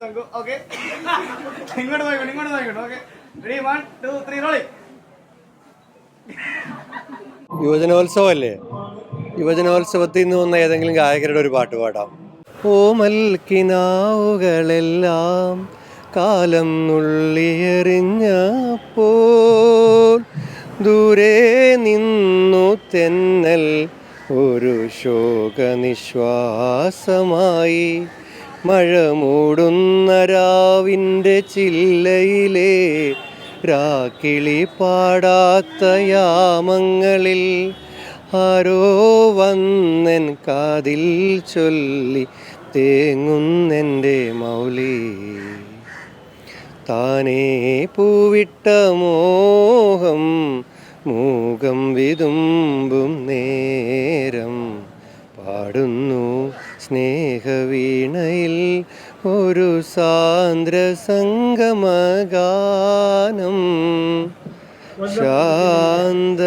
Okay ഇങ്ങോട്ട് ഇങ്ങോട്ട് ready one two three റോളി യുവജനോത്സവത്തിൽ നിന്ന് വന്ന ഏതെങ്കിലും ഗായകരുടെ ഒരു പാട്ട് പാടാം. ഓമൽക്കിനാവുകളെല്ലാം കാലം നുള്ളിയെറിഞ്ഞപ്പോൾ ദൂരെ നിന്നു തെന്നൽ ഒരു ശോകനിശ്വാസമായി മഴ മൂടുന്ന രാവിന്റെ ചില്ലയിലെ രാക്കിളി പാടാത്ത യാമങ്ങളിൽ ആരോ വന്നൻ കാതിൽ ചൊല്ലി തേങ്ങുന്നെന്റെ മൗലി. താനേ പൂവിട്ട മോഹം മൂകം വിതുമ്പും നേരം പാടുന്നു സ്നേഹവീണയിൽ ഒരു സാന്ദ്ര സംഗമഗാനം ശാന്തനൊമ്പരം